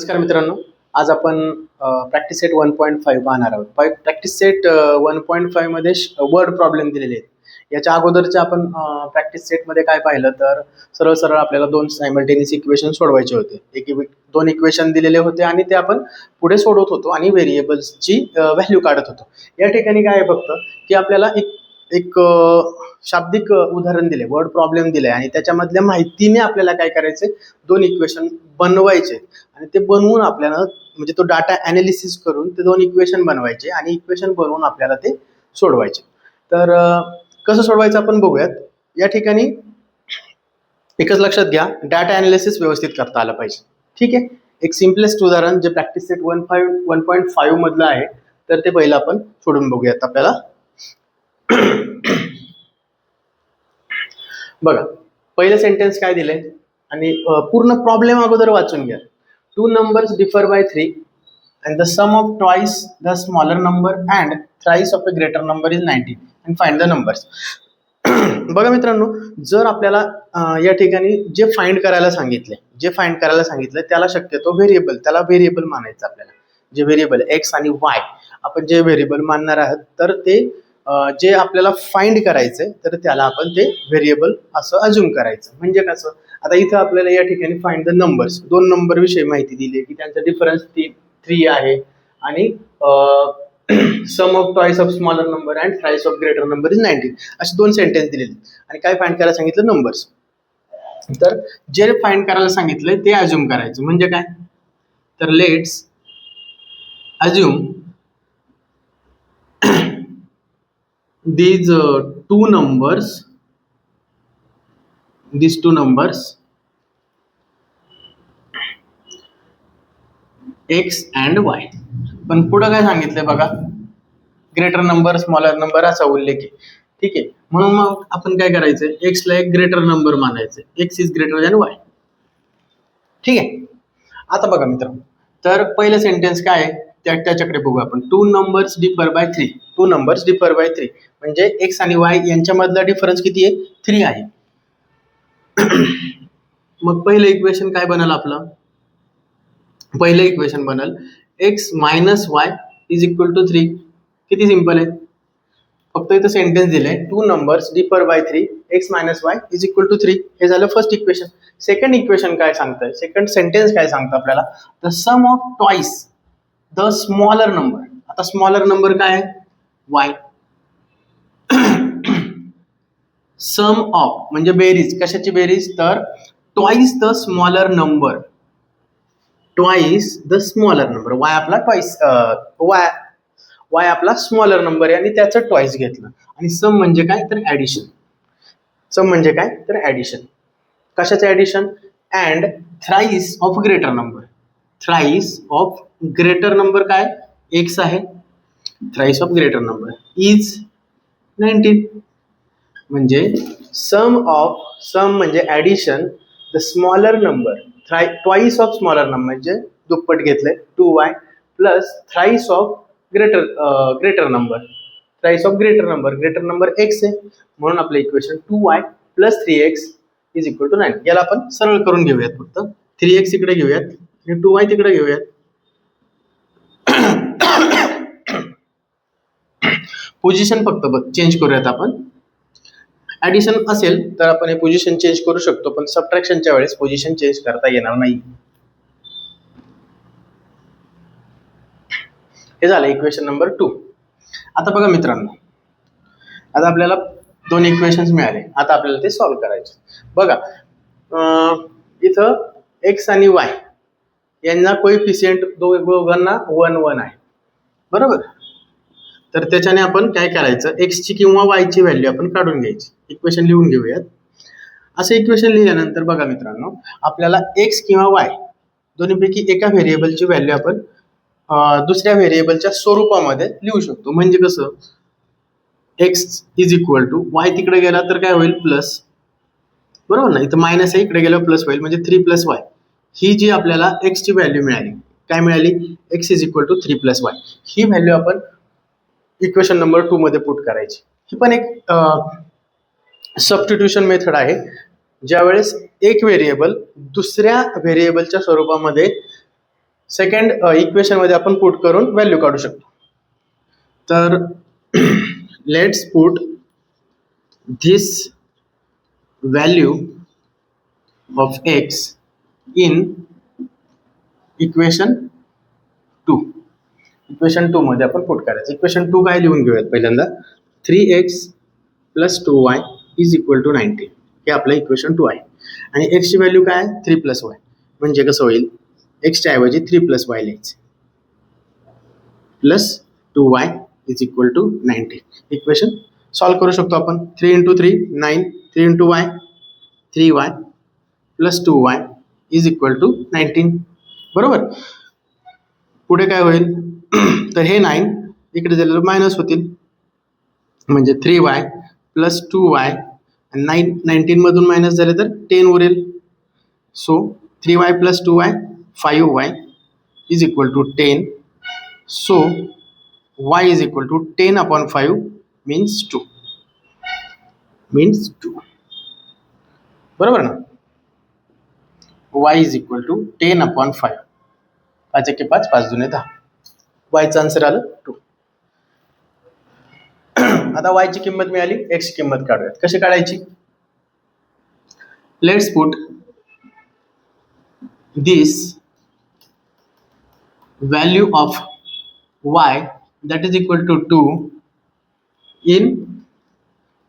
नमस्कार मित्रांनो. आज आपण practice set one point five पाहणार आहोत. प्रॅक्टिस सेट वन पॉईंट फाईव्हमध्ये वर्ड प्रॉब्लेम दिलेले आहेत. याच्या अगोदरच्या आपण प्रॅक्टिस सेटमध्ये काय पाहिलं तर सरळ सरळ आपल्याला दोन सायमल्टेनियस इक्वेशन सोडवायचे होते. एक दोन इक्वेशन दिलेले होते आणि ते आपण पुढे सोडवत होतो आणि व्हेरिएबल्सची व्हॅल्यू काढत होतो. या ठिकाणी काय आहे फक्त की आपल्याला एक एक शाब्दिक उदाहरण दिले वर्ड प्रॉब्लेम दिले आणि त्याच्यामधल्या माहितीने आपल्याला काय करायचे दोन इक्वेशन बनवायचे. आणि ते बनवून आपल्याला म्हणजे तो डाटा ॲनालिसिस करून ते दोन इक्वेशन बनवायचे आणि इक्वेशन बनवून आपल्याला ते सोडवायचे. तर कसं सोडवायचं आपण बघूयात. या ठिकाणी एकच लक्षात घ्या डाटा ॲनालिसिस व्यवस्थित करता आलं पाहिजे. ठीक आहे? एक सिम्पलेस्ट उदाहरण जे practice set one five one point five मधलं आहे तर ते पहिलं आपण सोडून बघूयात आपल्याला. बघा पहिलं सेंटेन्स काय दिलंय? आणि पूर्ण प्रॉब्लेम अगोदर वाचून घ्या. Two numbers differ by three and the sum of twice the smaller number and thrice of a greater number is nineteen and find the numbers बघा मित्रांनो जर आपल्याला या ठिकाणी जे फाइंड करायला सांगितले जे फाइंड करायला सांगितलं त्याला शक्यतो व्हेरिएबल त्याला व्हेरिएबल मानायचं आपल्याला. जे व्हेरिएबल एक्स आणि वाय आपण जे व्हेरिएबल मानणार आहात तर ते जे आपल्याला फाइंड करायचंय तर त्याला आपण ते व्हेरिएबल असं अज्युम करायचं. म्हणजे कसं? आता इथं आपल्याला या ठिकाणी फाइंड द नंबर्स दोन नंबर विषयी माहिती दिली की त्यांचा डिफरन्स ती थ्री आहे आणि sum of twice of smaller number and thrice of greater number is nineteen असे दोन सेंटेन्स दिलेले आणि काय फाइंड करायला सांगितलं? नंबर्स तर जे फाइंड करायला सांगितलंय ते अज्युम करायचं. म्हणजे काय? तर let's assume these uh, two numbers these two numbers and Y पण पुढं काय सांगितलंय बघा? ग्रेटर नंबर स्मॉलर नंबर असा उल्लेख आहे. ठीक आहे? म्हणून मग आपण काय करायचं एक्स ला एक greater number मानायचं X is greater than Y ठीक आहे? आता बघा मित्र तर पहिलं सेंटेन्स काय आहे? त्या त्याच्याकडे बघू आपण. Two numbers differ by three two numbers differ by three म्हणजे एक्स आणि वाय यांच्यामधला डिफरन्स किती आहे? थ्री आहे. मग पहिलं इक्वेशन काय बनल आपलं? पहिलं इक्वेशन बनल. X minus Y is equal to three किती सिंपल आहे? फक्त इथं सेंटेन्स दिलंय. Two numbers differ by three X minus Y is equal to three हे झालं फर्स्ट इक्वेशन सेकंड इक्वेशन काय सांगतंय? सेकंड सेंटेन्स काय सांगतं आपल्याला? The sum of twice the smaller number आता स्मॉलर नंबर काय आहे? वाय सम ऑफ म्हणजे बेरीज. कशाची बेरीज? तर twice the smaller number twice the smaller number Y आपला ट्वाईस वाय वाय आपला स्मॉलर नंबर आहे आणि त्याचं ट्वाईस घेतलं. आणि सम म्हणजे काय? तर ऍडिशन सम म्हणजे काय? तर ऍडिशन कशाचं addition and thrice of greater number thrice of greater number काय? एक्स आहे. Thrice of greater number is nineteen म्हणजे सम ऑफ सम म्हणजे addition the smaller number thrice twice of smaller number म्हणजे दुप्पट घेतले two Y plus thrice of greater greater number thrice of greater number greater number X आहे. म्हणून आपलं equation two Y plus three X is equal to nine याला आपण सरळ करून घेऊयात फक्त. थ्री एक्स इकडे घेऊयात आणि टू वाय तिकडे घेऊयात. पोझिशन फक्त बघ चेंज करूयात आपण. ऍडिशन असेल तर आपण हे पोझिशन चेंज करू शकतो पण सबट्रॅक्शनच्या वेळेस पोझिशन चेंज करता येणार नाही. हे झालं इक्वेशन नंबर टू आता बघा मित्रांनो आता आपल्याला दोन इक्वेशन्स मिळाले. आता आपल्याला ते सॉल्व्ह करायचे. बघा इथं एक्स आणि वाय यांना कोइफिशियंट दोघांना वन वन आहे. बरोबर? तर त्याच्याने आपण काय करायचं? एक्सची किंवा वायची व्हॅल्यू आपण काढून घ्यायची. इक्वेशन लिहून घेऊयात. असं इक्वेशन लिहिल्यानंतर बघा मित्रांनो आपल्याला एक्स किंवा वाय दोन्हीपैकी एका व्हेरिएबलची व्हॅल्यू आपण दुसऱ्या व्हेरिएबलच्या स्वरूपामध्ये लिहू शकतो. म्हणजे कसं? X is equal to Y तिकडे गेला तर काय होईल? प्लस बरोबर ना? इथं मायनस आहे इकडे गेलं प्लस होईल. म्हणजे थ्री प्लस वाय ही जी आपल्याला एक्सची व्हॅल्यू मिळाली. काय मिळाली? X is equal to three plus Y he value आपण इक्वेशन नंबर टू मध्ये पुट करायची. ही पण एक सबस्टिट्यूशन मेथड आहे. ज्यावेळेस एक व्हेरिएबल दुसऱ्या व्हेरिएबलच्या स्वरूपामध्ये सेकंड इक्वेशनमध्ये आपण पुट करून व्हॅल्यू काढू शकतो. तर let's put this value of X in equation two equation two मध्ये आपण पुट करायचं. इक्वेशन टू काय लिहून घेऊयात पहिल्यांदा? Three X plus two Y is equal to ninety हे आपलं इक्वेशन टू आहे. आणि एक्सची व्हॅल्यू काय? आहे थ्री प्लस वाय म्हणजे कसं होईल? एक्सच्या ऐवजी थ्री प्लस वाय लिहायचं. Plus two Y is equal to ninety equation solve करू शकतो आपण. Three into three nine three into Y three Y plus two Y is equal to nineteen बरोबर? पुढे काय होईल? तर हे नाईन इकडे झालेलं मायनस होतील. म्हणजे three Y plus two Y nine नाईन्टीनमधून minus झाले तर टेन उरेल. So three Y plus two Y five Y is equal to ten so Y is equal to ten upon five means two means two बरोबर ना? Y is equal to ten upon five पाच एके पाच पाच जुने दहा. वायचं answer आलं टू आता वायची किंमत मिळाली एक्सची किंमत काढूयात. कशी काढायची? Let's put this value of Y that is equal to two in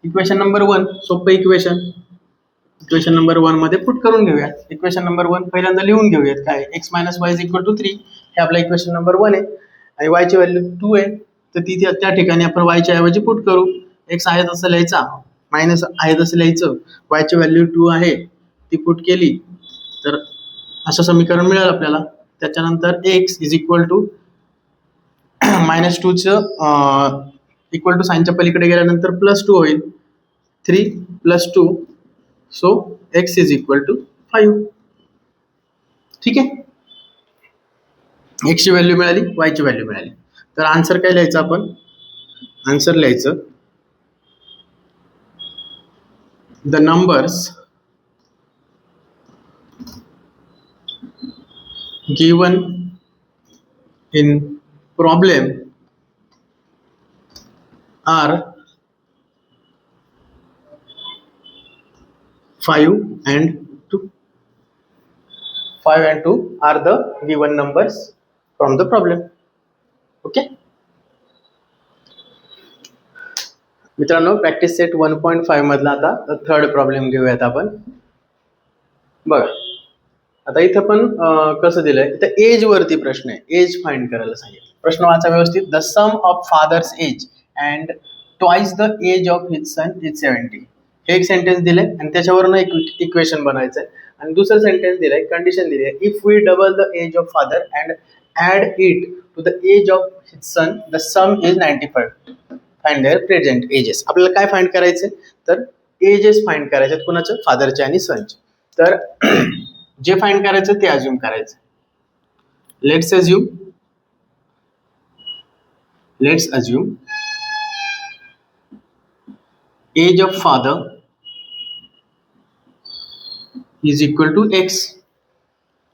equation number one सोपं इक्वेशन इक्वेशन नंबर वनमध्ये पुट करून घेऊयात. इक्वेशन नंबर वन पहिल्यांदा लिहून घेऊयात काय X minus Y is equal to three हे आपलं इक्वेशन नंबर वन आहे. आणि वायची व्हॅल्यू टू आहे. तर ती त्या- त्या ठिकाणी आपण वायच्या ऐवजी पुट करू. एक्स आहे तसं लिहायचा. मायनस आहे तसं लिहायचं. वायची व्हॅल्यू टू आहे. ती पुट केली. तर असं समीकरण मिळेल आपल्याला. त्याच्यानंतर X is equal to minus टूचं equal to साईनच्या पलीकडे गेल्यानंतर प्लस टू होईल. Three plus two so X is equal to five ठीक आहे? एक्सची व्हॅल्यू मिळाली वायची व्हॅल्यू मिळाली. तर आन्सर काय लिहायचं आपण? आन्सर लिहायचं. The numbers given in problem are five and two. Five and two are the given numbers from the problem. Okay? मित्रांनो practice set one point five मधला आता थर्ड प्रॉब्लेम घेऊयात आपण. बघा आता इथं पण कसं दिलंय? इथं एज वरती प्रश्न आहे. एज फाईंड करायला सांगितलं. प्रश्न वाचा व्यवस्थित. The sum of father's age and twice the age of his son is seventy हे एक सेंटेन्स दिलंय आणि त्याच्यावरनं एक इक्वेशन बनायचं आहे आणि दुसरं सेंटेन्स दिलंय कंडिशन दिली आहे if we double the age of father and add it to the age of his son the sum is ninety five find their present ages आपल्याला काय फाईंड करायचे तर एजेस फाईंड करायचे आहेत कुणाचे? फादरचे आणि सनचे तर जे फाईंड करायचं ते अज्युम करायचं let's assume let's assume age of father is equal to x.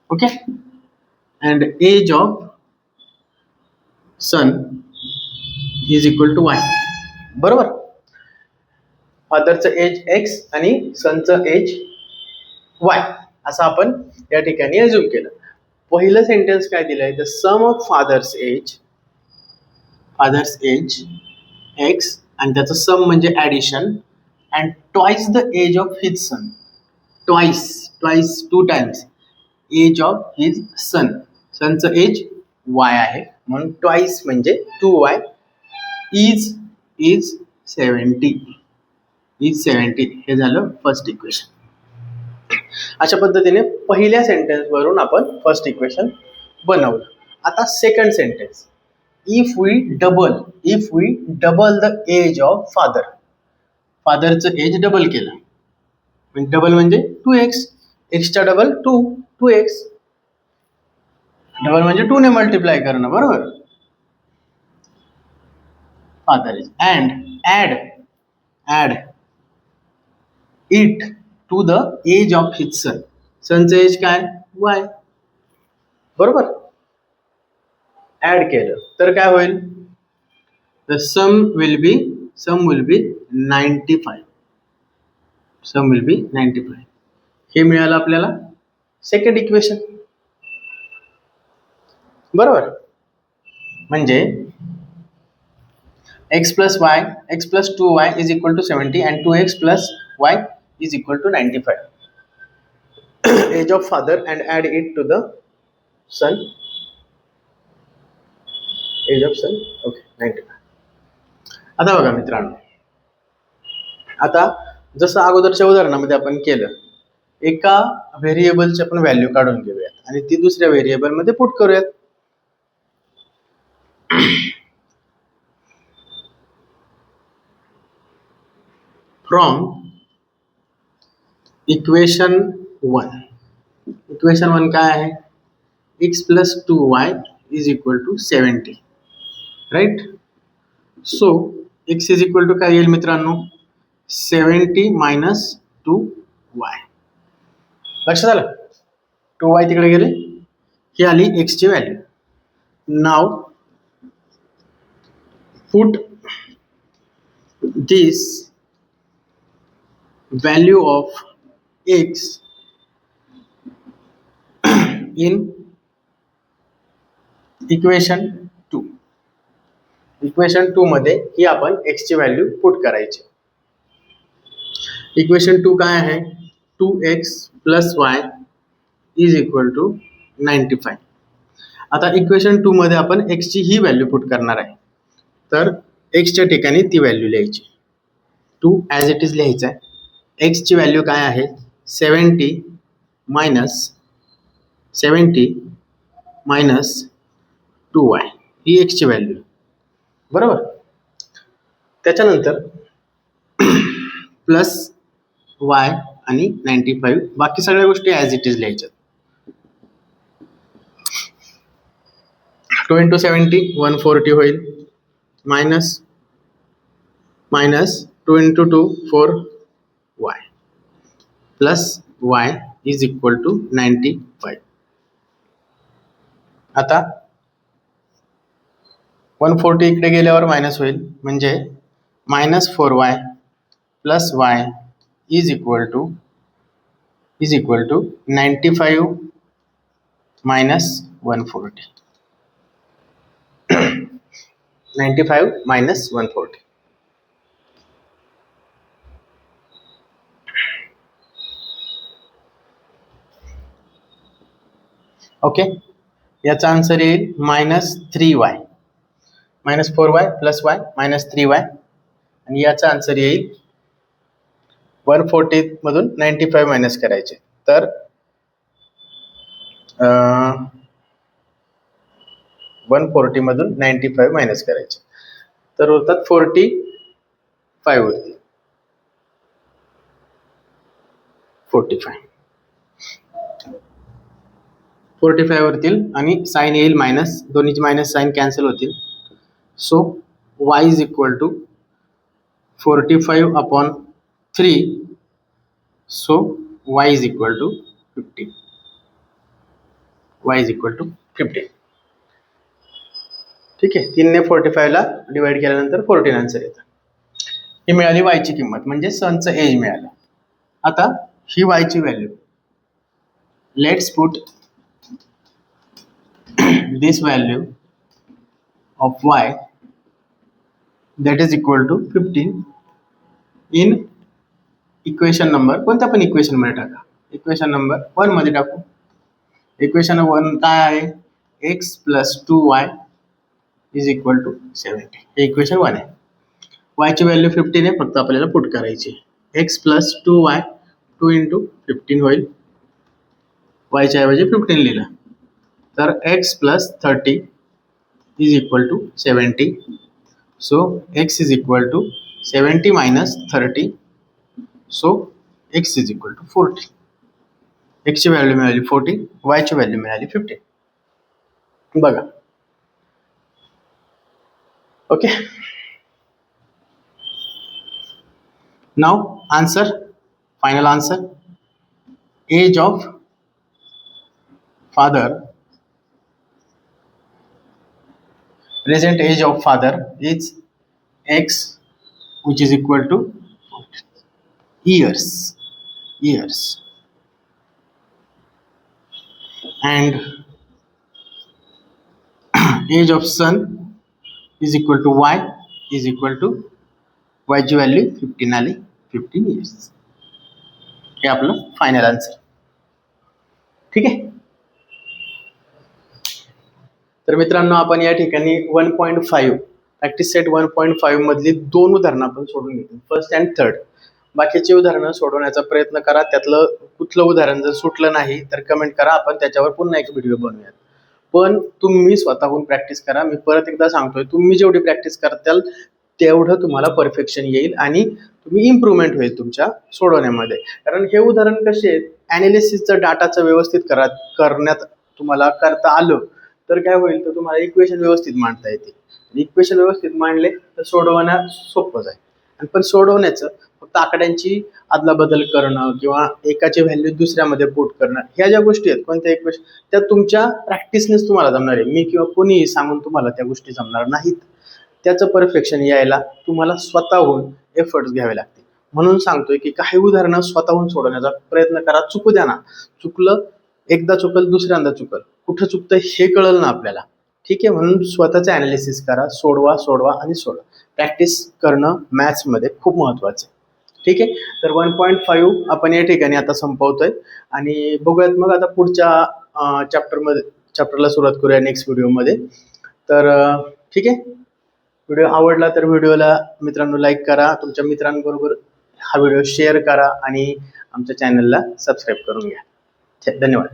Okay? And age of son is equal to y. बरोबर? फादरचं एज एक्स आणि सनचं एज वाय असं आपण या ठिकाणी अज्युम केलं. पहिलं सेंटेन्स काय दिलंय? The sum of father's age father's age X आणि त्याचं सम म्हणजे addition and twice the age of his son twice twice two times age of his son सनचं age Y आहे. म्हणून ट्वाईस म्हणजे two Y is is seventy is seventy हे झालं first equation अशा पद्धतीने पहिल्या सेंटेन्सवरून आपण फर्स्ट इक्वेशन बनवलं. आता second sentence if we double if we double the age of father फादरचं age double केलं. डबल म्हणजे टू एक्स एक्सच्या double two two X double म्हणजे टू ने मल्टिप्लाय करणं बरोबर? Is and it to the age of his son सनचं age काय? Y बरोबर? केलं. तर काय होईल? The sum will be sum will be ninety five sum will be ninety five हे मिळालं आपल्याला? सेकंड इक्वेशन बरोबर? म्हणजे X plus Y X plus two Y is equal to seventy and two X plus Y is equal to ninety five age of father and add it to the son age of son okay ninety five आता बघा मित्रांनो. आता जसं अगोदरच्या उदाहरणामध्ये आपण केलं एका व्हेरिएबलची आपण व्हॅल्यू काढून घेऊयात आणि ती दुसऱ्या व्हेरिएबलमध्ये पुट करूयात. From equation one equation one काय आहे? X plus two y is equal to seventy right so x is equal to काय येईल मित्रांनो? Seventy minus two y. लक्षात आलं? टू वाय तिकडे गेले. ही आली एक्सची value now put this value of x in equation two equation two मध्ये ही आपण एक्सची व्हॅल्यू पुट करायची. इक्वेशन टू काय आहे? Two x plus y is equal to ninety five. आता इक्वेशन टूमध्ये आपण एक्सची ही व्हॅल्यू पुट करणार आहे. तर एक्सच्या ठिकाणी ती व्हॅल्यू लिहायची. टू ॲज इट इज लिहायचं आहे. एक्सची व्हॅल्यू काय आहे? Seventy minus seventy minus two y. ही एक्सची व्हॅल्यू. बरोबर? त्याच्यानंतर प्लस वाय आणि नाईन्टी फाईव्ह बाकी सगळ्या गोष्टी as it is लिहायच्यात. Two into seventy one forty होईल. Minus minus two into two four y plus y is equal to ninety five आता one forty इकडे गेल्यावर मायनस होईल. म्हणजे minus four y plus y is equal to is equal to ninety five minus one forty ninety five minus one forty okay याचा answer येईल minus three y minus four y plus y minus three y आणि याचा answer येईल one फोर्टीमधून ninety five minus करायचे. तर one फोर्टीमधून ninety five minus करायचे. तर उरतात फोर्टी फाईव्ह होती फोर्टी फाईव्ह फोर्टी फाय वरतील आणि साईन येईल मायनस दोन्हीचे मायनस साईन कॅन्सल होतील. So y is equal to forty five upon three. So y is equal to fifteen y is equal to fifteen ठीक आहे. तीनने forty फायला डिवाइड केल्यानंतर फोर्टीन आन्सर येतं. ही मिळाली वायची किंमत. म्हणजे सनचं एज मिळालं. आता ही वायची value let's put this value of y that is equal to fifteen in equation number कोणत्या पण इक्वेशनमध्ये टाका. इक्वेशन नंबर वनमध्ये टाकू. इक्वेशन वन काय आहे? X plus two y is equal to seventy हे इक्वेशन वन आहे. वायची व्हॅल्यू फिफ्टीन आहे फक्त आपल्याला पुट करायची x plus two y two into fifteen होईल. वायच्या ऐवजी फिफ्टीन लिहिलं. तर x plus thirty is equal to seventy so x is equal to seventy minus thirty so x is equal to forty एक्सची value मिळाली forty वायची value मिळाली fifty बघा. Okay now answer final answer age of father. Present age of father is x which is equal to years years. And age of sun is equal to y is equal to y value fifteen आली fifteen years हे आपलं final answer ठीक आहे? तर मित्रांनो आपण या ठिकाणी one point five practice set one point five मधली दोन उदाहरणं आपण सोडून घेतो फर्स्ट अँड थर्ड बाकीची उदाहरणं सोडवण्याचा प्रयत्न करा. त्यातलं कुठलं उदाहरण जर सुटलं नाही तर कमेंट करा. आपण त्याच्यावर पुन्हा एक व्हिडिओ बनवूयात. पण तुम्ही स्वतःहून प्रॅक्टिस करा. मी परत एकदा सांगतोय तुम्ही जेवढी प्रॅक्टिस करताल तेवढं तुम्हाला परफेक्शन येईल आणि तुम्ही इम्प्रूव्हमेंट होईल तुमच्या सोडवण्यामध्ये. कारण हे उदाहरण कसे आहेत ॲनालिसिसचं डाटाचं व्यवस्थित करा करण्यात तुम्हाला करता आलं तर काय होईल? तर तुम्हाला इक्वेशन व्यवस्थित मांडता येतील. इक्वेशन व्यवस्थित मांडले तर सोडवणं सोपं जाईल. आणि पण सोडवण्याचं फक्त आकड्यांची अदलाबदल करणं किंवा एकाची व्हॅल्यू दुसऱ्यामध्ये पुट करणं ह्या ज्या गोष्टी आहेत कोणत्या एक गोष्ट त्या तुमच्या प्रॅक्टिसनेच तुम्हाला जमणार आहे. मी किंवा कोणीही सांगून तुम्हाला त्या गोष्टी जमणार नाहीत. त्याचं परफेक्शन यायला तुम्हाला स्वतःहून एफर्ट्स घ्यावे लागतील. म्हणून सांगतोय की काही उदाहरणं स्वतःहून सोडवण्याचा प्रयत्न करा. चुकू द्या ना. चुकलं एकदा चुकल दुसऱ्यांदा चुकल. कुठं चुकतं हे कळलं ना आपल्याला. ठीक आहे? म्हणून स्वतःचं ॲनालिसिस करा. सोडवा सोडवा आणि सोडवा प्रॅक्टिस करणं मॅथ्समध्ये खूप महत्त्वाचं आहे. ठीक आहे? तर वन पॉईंट फाईव्ह आपण या ठिकाणी आता संपवतोय. आणि बघूयात मग आता पुढच्या चॅप्टरमध्ये चॅप्टरला सुरुवात करूया नेक्स्ट व्हिडिओमध्ये तर ठीक आहे? व्हिडिओ आवडला तर व्हिडिओला मित्रांनो लाईक करा. तुमच्या मित्रांबरोबर हा व्हिडिओ शेअर करा आणि आमच्या चॅनलला सबस्क्राईब करून घ्या. धन्यवाद.